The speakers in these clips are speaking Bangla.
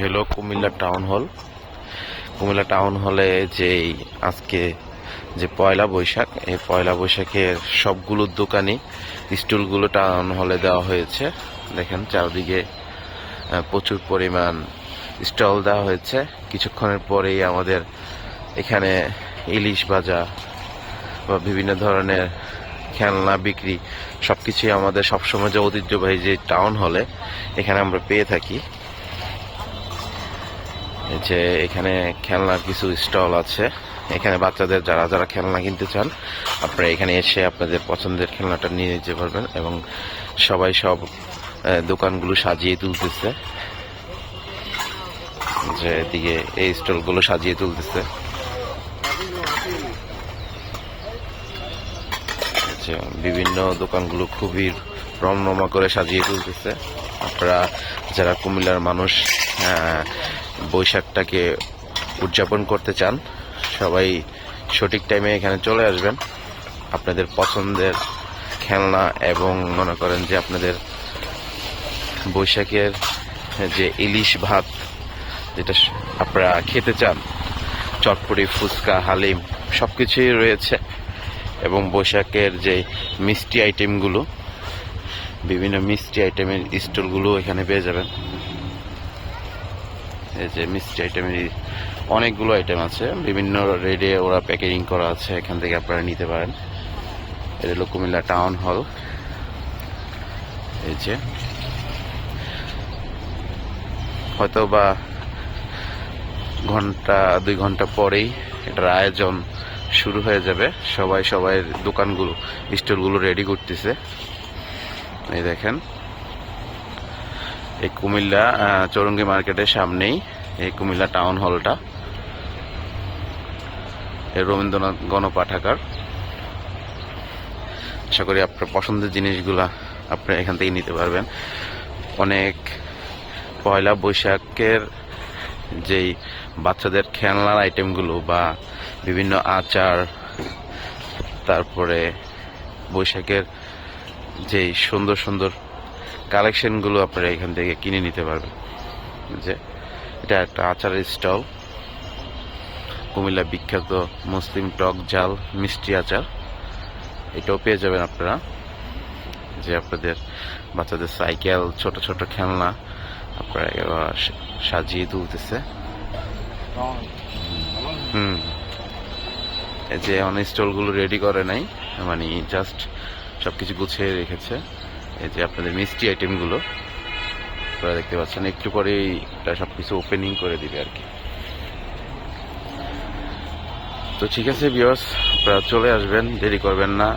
হলো Comilla town hall. Comilla town হলে যেই আজকে যে পয়লা বৈশাখ, এই পয়লা বৈশাখের সবগুলো দোকানই স্টলগুলো টাউন হলে দেওয়া হয়েছে। দেখেন চারদিকে প্রচুর পরিমাণ স্টল দেওয়া হয়েছে। কিছুক্ষণের পরেই আমাদের এখানে ইলিশ ভাজা বা বিভিন্ন ধরনের খেলনা বিক্রি, সবকিছুই আমাদের সবসময় যে ঐতিহ্যবাহী যে টাউন হলে, এখানে আমরা পেয়ে থাকি। যে এখানে খেলনার কিছু স্টল আছে। এখানে বাচ্চাদের যারা যারা খেলনা কিনতে চান, আপনারা এখানে এসে আপনাদের পছন্দের খেলনাটা নিয়ে যেতে পারবেন এবং সবাই সব দোকানগুলো সাজিয়ে তুলতেছে। যে এদিকে এই স্টলগুলো সাজিয়ে তুলতেছে। বিভিন্ন দোকানগুলো খুবই রমরমা করে সাজিয়ে তুলতেছে। আপনারা যারা কুমিল্লার মানুষ বৈশাখটাকে উদযাপন করতে চান, সবাই সঠিক টাইমে এখানে চলে আসবেন। আপনাদের পছন্দের খেলনা এবং মনে করেন যে আপনাদের বৈশাখের যে ইলিশ ভাত, যেটা আপনারা খেতে চান, চটপটি, ফুচকা, হালিম সব কিছুই রয়েছে। এবং বৈশাখের যে মিষ্টি আইটেমগুলো বিভিন্ন মিষ্টি আইটেমের স্টলগুলো এখানে পেয়ে যাবেন। এই যে মিষ্টি আইটেমের অনেকগুলো আইটেম আছে। বিভিন্ন রেডে ওরা প্যাকেজিং করা আছে, এখান থেকে আপনারা নিতে পারেন। এটা হলো কুমিল্লা টাউন হল এই যে। হয়তো বা ঘণ্টা, দুই ঘণ্টা পরেই এটার আয়োজন শুরু হয়ে যাবে। সবাই সবাই দোকানগুলো, স্টলগুলো রেডি করতেছে। এই দেখেন। এই কুমিল্লা চৌরঙ্গি মার্কেটের সামনেই এই কুমিল্লা টাউন হলটা। রবীন্দ্রনাথ গণপাঠাগার। আশা করি আপনার পছন্দের জিনিসগুলা আপনি এখান থেকে নিতে পারবেন। অনেক পয়লা বৈশাখের যেই বাচ্চাদের খেলনার আইটেমগুলো বা বিভিন্ন আচার, তারপরে বৈশাখের যেই সুন্দর সুন্দর কালেকশনগুলো আপনারা এখান থেকে কিনে নিতে পারবেন। যে এটা একটা আচারের স্টল। কুমিল্লা বিখ্যাত মুসলিম টক জাল, মিষ্টি আচার। এটাও পেয়ে যাবেন আপনারা। যে আপনাদের বাচ্চাদের সাইকেল, ছোট ছোট খেলনা আপনারা সাজিয়ে তুলতেছে। হুম। যে অনেক স্টলগুলো রেডি করে নাই মানে জাস্ট সবকিছু গুছিয়ে রেখেছে। এই যে আপনাদের মিষ্টি আইটেমগুলো, আপনারা দেখতে পাচ্ছেন, একটু পরেই এটা সবকিছু ওপেনিং করে দিবে আর কি। তো ঠিক আছে বিয়স আপনারা চলে আসবেন, দেরি করবেন না।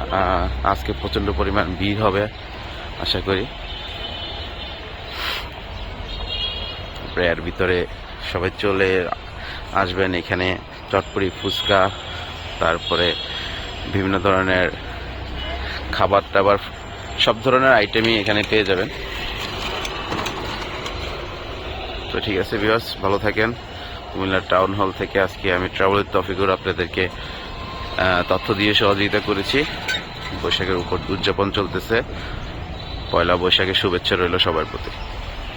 আজকে প্রচণ্ড পরিমাণ ভিড় হবে, আশা করি। তারপরে এর ভিতরে সবাই চলে আসবেন এখানে চটপড়ি ফুচকা, তারপরে বিভিন্ন ধরনের খাবার টাবার সব ধরনের আইটেমই এখানে পেয়ে যাবেন। তো ঠিক আছে বিয়াস ভালো থাকেন। কুমিল্লার টাউন হল থেকে আজকে আমি ট্রাভেলের তফিকুর আপনাদেরকে তথ্য দিয়ে সহযোগিতা করেছি। বৈশাখের উপর উদযাপন চলতেছে। পয়লা বৈশাখের শুভেচ্ছা রইল সবার প্রতি।